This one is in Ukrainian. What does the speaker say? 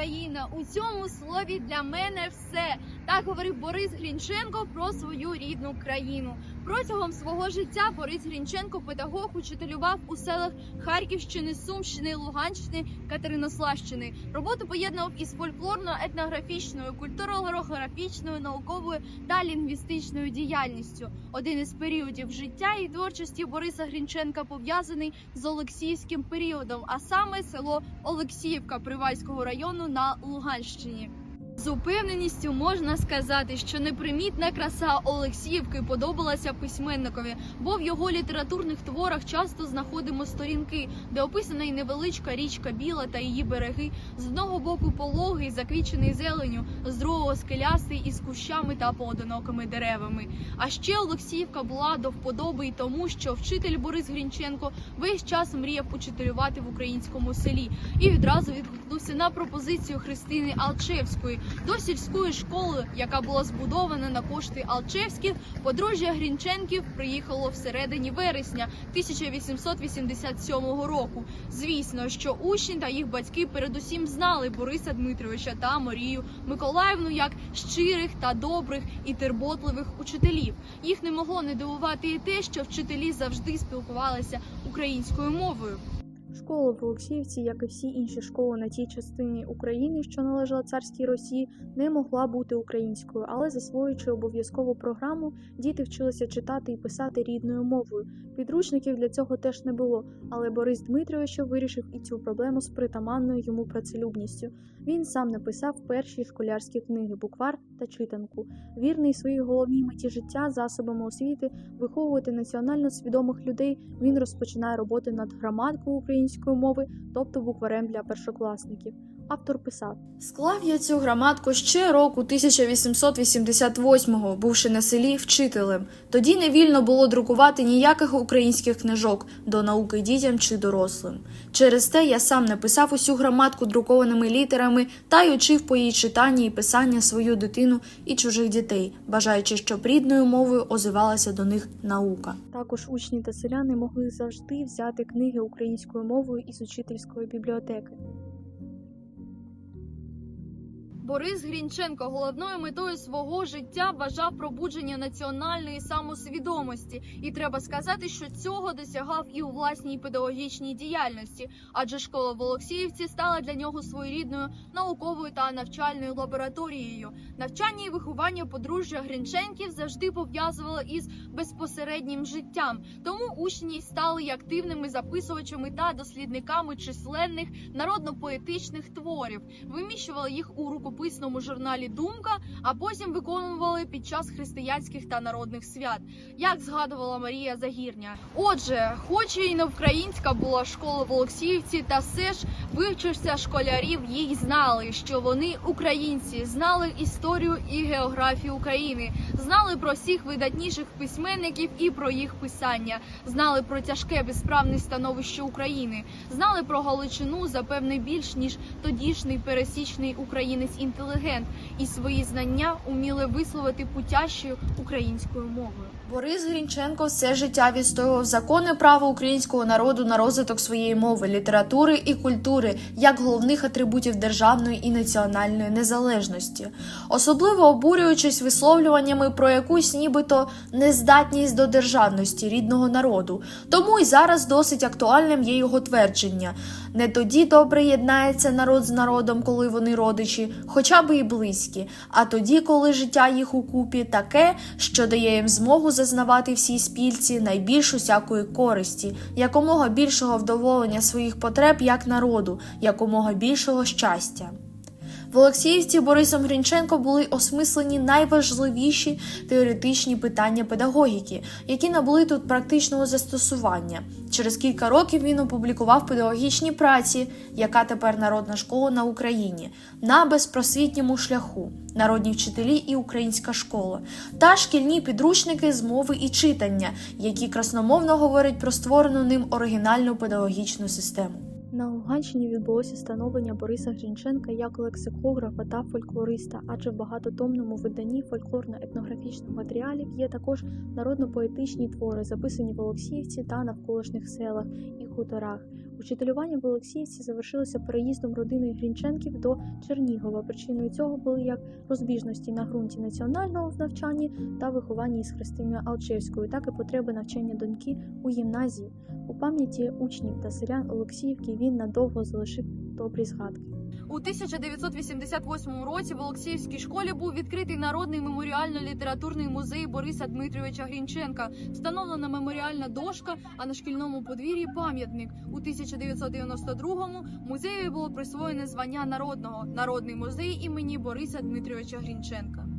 Україна. У цьому слові для мене все. Так говорив Борис Грінченко про свою рідну країну. Протягом свого життя Борис Грінченко, педагог, учителював у селах Харківщини, Сумщини, Луганщини, Катеринославщини. Роботу поєднував із фольклорно-етнографічною, культуролографічною, науковою та лінгвістичною діяльністю. Один із періодів життя і творчості Бориса Грінченка пов'язаний з Олексіївським періодом, а саме село Олексіївка Привальського району на Луганщині. З упевненістю можна сказати, що непримітна краса Олексіївки подобалася письменникові, бо в його літературних творах часто знаходимо сторінки, де описана й невеличка річка Біла та її береги, з одного боку пологий, заквічений зеленю, з другого скелястий із кущами та поодинокими деревами. А ще Олексіївка була до вподоби й тому, що вчитель Борис Грінченко весь час мріяв учителювати в українському селі і відразу відгукнувся на пропозицію Христини Алчевської до сільської школи, яка була збудована на кошти Алчевських. Подружжя Грінченків приїхало всередині вересня 1887 року. Звісно, що учні та їх батьки передусім знали Бориса Дмитровича та Марію Миколаївну як щирих та добрих і терботливих учителів. Їх не могло не дивувати і те, що вчителі завжди спілкувалися українською мовою. Школа в Олексіївці, як і всі інші школи на тій частині України, що належала царській Росії, не могла бути українською, але засвоюючи обов'язкову програму, діти вчилися читати і писати рідною мовою. Підручників для цього теж не було, але Борис Дмитрович вирішив і цю проблему з притаманною йому працелюбністю. Він сам написав перші школярські книги, буквар та читанку. Вірний своїй головній меті життя засобами освіти виховувати національно свідомих людей. Він розпочинає роботи над граматкою української мови, тобто букварем для першокласників. Автор писав: Склав я цю граматку ще року 1888-го, бувши на селі вчителем. Тоді не вільно було друкувати ніяких українських книжок до науки дітям чи дорослим. Через те я сам написав усю граматку друкованими літерами та й учив по її читанні і писання свою дитину і чужих дітей, бажаючи, щоб рідною мовою озивалася до них наука. також учні та селяни могли завжди взяти книги українською мовою із учительської бібліотеки. Борис Грінченко головною метою свого життя вважав пробудження національної самосвідомості, і треба сказати, що цього досягав і у власній педагогічній діяльності, адже школа в Олексіївці стала для нього своєрідною науковою та навчальною лабораторією. Навчання і виховання подружжя Грінченків завжди пов'язувало із безпосереднім життям. Тому учні стали й активними записувачами та дослідниками численних народно-поетичних творів, виміщували їх у рукописному журналі Думка, а потім виконували під час християнських та народних свят, як згадувала Марія Загірня. Отже, хоч і не українська була школа в Олексіївці, та все ж вивчився школярів, їх знали, що вони українці, знали історію і географію України, знали про всіх видатніших письменників і про їх писання, знали про тяжке безправне становище України, знали про Галичину запевне більш ніж тодішній пересічний українець-інтелігент, і свої знання уміли висловити путящою українською мовою. Борис Грінченко все життя відстоював законне право українського народу на розвиток своєї мови, літератури і культури як головних атрибутів державної і національної незалежності, особливо обурюючись висловлюваннями про якусь нібито нездатність до державності рідного народу. Тому й зараз досить актуальним є його твердження: не тоді добре єднається народ з народом, коли вони родичі, хоча б і близькі, а тоді, коли життя їх укупі таке, що дає їм змогу зазнавати всій спільці найбільш усякої користі, якомога більшого вдоволення своїх потреб як народу, якомога більшого щастя. В Олексіївці Борисом Грінченко були осмислені найважливіші теоретичні питання педагогіки, які набули тут практичного застосування. Через кілька років він опублікував педагогічні праці, яка тепер народна школа на Україні, на безпросвітньому шляху, народні вчителі і українська школа, та шкільні підручники з мови і читання, які красномовно говорять про створену ним оригінальну педагогічну систему. На Луганщині відбулося становлення Бориса Грінченка як лексикографа та фольклориста, адже в багатотомному виданні фольклорно-етнографічних матеріалів є також народно-поетичні твори, записані в Олексіївці та навколишніх селах і хуторах. Учителювання в Олексіївці завершилося переїздом родини Грінченків до Чернігова. Причиною цього були як розбіжності на ґрунті національного в навчанні та вихованні із Христиною Алчевською, так і потреби навчання доньки у гімназії. У пам'яті учнів та селян Олексіївки він надовго залишив добрі згадки. У 1988 році в Олексіївській школі був відкритий народний меморіально-літературний музей Бориса Дмитровича Грінченка. Встановлена меморіальна дошка, а на шкільному подвір'ї пам'ятник. У 1992-му музею було присвоєне звання народного народний музей імені Бориса Дмитровича Грінченка.